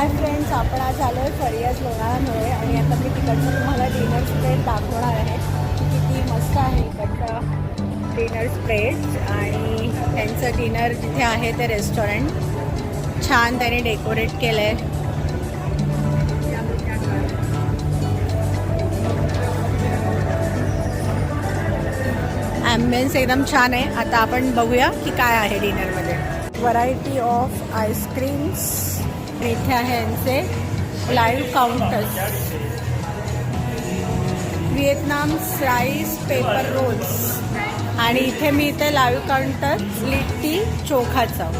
Hi friends आपण आज आलो आहे फरियाज लोणाळ्यामुळे आणि आता मी तिकडचं तुम्हाला डिनर स्प्रेड दाखवणार आहे. किती मस्त आहे इकडचं डिनर स्प्रेड आणि त्यांचं डिनर जिथे आहे ते रेस्टॉरंट छान त्याने डेकोरेट केलं आहे ॲम्बियन्स एकदम छान आहे. आता आपण बघूया की काय आहे डिनरमध्ये व्हरायटी ऑफ आईस्क्रीम्स इथे आहे यांचे live counters Vietnam rice paper rolls आणि इथे मी इथे लाईव्ह काउंटर लिट्टी चोखाचं.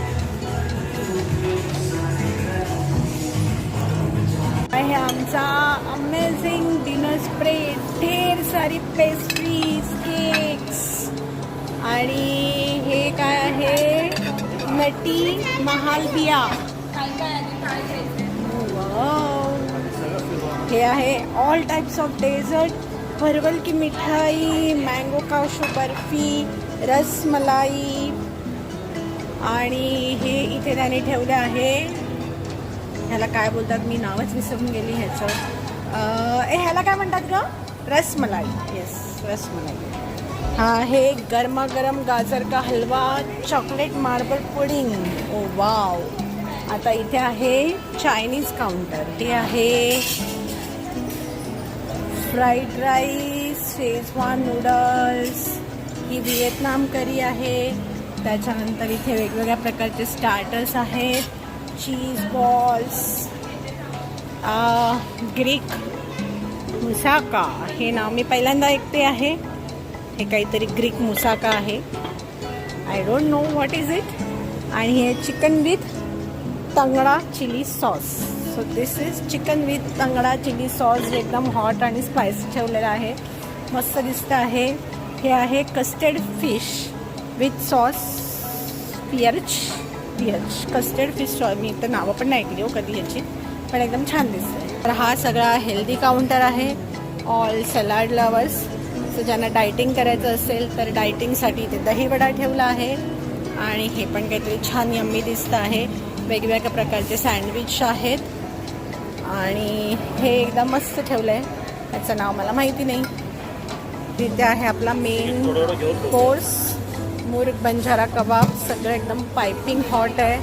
आहे आमचा अमेझिंग डिनर स्प्रेड ढेर सारी पेस्ट्रीज केक्स आणि हे काय आहे? नटी महालबिया हे आहे ऑल टाईप्स ऑफ डेझर्ट परवल की मिठाई मँगो काशू बर्फी रसमलाई आणि हे इथे त्याने ठेवलं आहे. ह्याला काय बोलतात? मी नावच विसरून गेली ह्याचं ए ह्याला काय म्हणतात ग? रसमलाई येस रसमलाई हा हे गरमागरम गाजर का halwa chocolate marble pudding oh wow आता इथे आहे चायनीज काउंटर हे आहे फ्राईड राईस शेजवान नूडल्स ही व्हिएतनाम करी आहे. त्याच्यानंतर इथे वेगवेगळ्या प्रकारचे स्टार्टर्स आहेत. चीज बॉल्स ग्रीक मुसाका हे नाव मी पहिल्यांदा ऐकते आहे. हे काहीतरी ग्रीक मुसाका आहे. I don't know what is it आणि हे chicken with तंगडा chili sauce so this is chicken with तंगडा chilli sauce जे एकदम हॉट आणि स्पायसी ठेवलेलं आहे. मस्त दिसतं आहे. हे आहे custard fish with sauce पियर्च पियर्च custard fish sauce मी तर नावं पण नाही ऐकली हो कधी याची. पण एकदम छान दिसतं तर हा सगळा हेल्दी काउंटर आहे. ऑल सलाड लवर्स सो ज्यांना डायटिंग करायचं असेल तर डायटिंगसाठी इथे दहीवडा ठेवला आहे. आणि हे पण काहीतरी छान यम्मी दिसतं आहे. वेगवेगळ्या प्रकारचे सँडविच आहेत. आणि हे एकदम मस्त ठेवलं आहे त्याचं नाव मला माहिती नाही. तिथे आहे आपला मेन कोर्स मुर्ग बंजारा कबाब. सगळं एकदम पायपिंग हॉट आहे.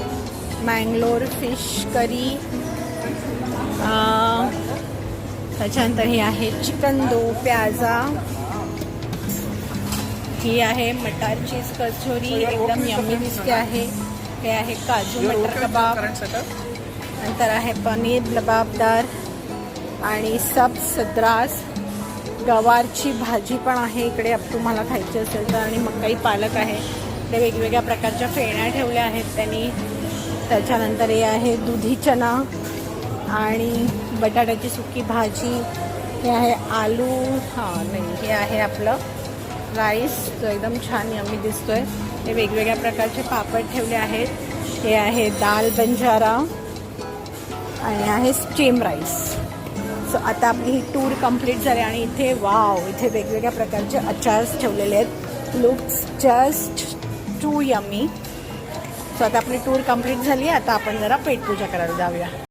मँगलोर फिश करी त्याच्यानंतर हे आहे चिकन दो प्याजा. ही आहे मटार चीज कचोरी. एकदम यम्मी दिसते आहे. हे आहे काजू मटर कबाब. नंतर आहे पनीर लबाबदार आणि सब सद्रास. गवारची भाजी पण आहे इकडे अब तुम्हाला खायची असेल तर. आणि मकाई पालक आहे. इकडे वेगवेगळ्या प्रकारच्या फेण्या ठेवल्या आहेत त्यांनी. त्याच्यानंतर हे आहे दुधी चना आणि बटाट्याची सुकी भाजी. हे आहे आलू. हां नाही हे आहे आपलं राईस जो एकदम छान यम्मी दिसतोय. हे वेगवेगळ्या प्रकारचे पापड ठेवले आहेत. हे आहे दाल बंजारा आणि आहे स्टीम राईस सो आता आपली ही टूर कंप्लीट झाली आणि इथे वाव इथे वेगवेगळ्या प्रकारचे अचार्स ठेवलेले आहेत. Looks just too yummy so आता आपली टूर कंप्लीट झाली. आता आपण जरा पेटपूजा करायला जाऊया.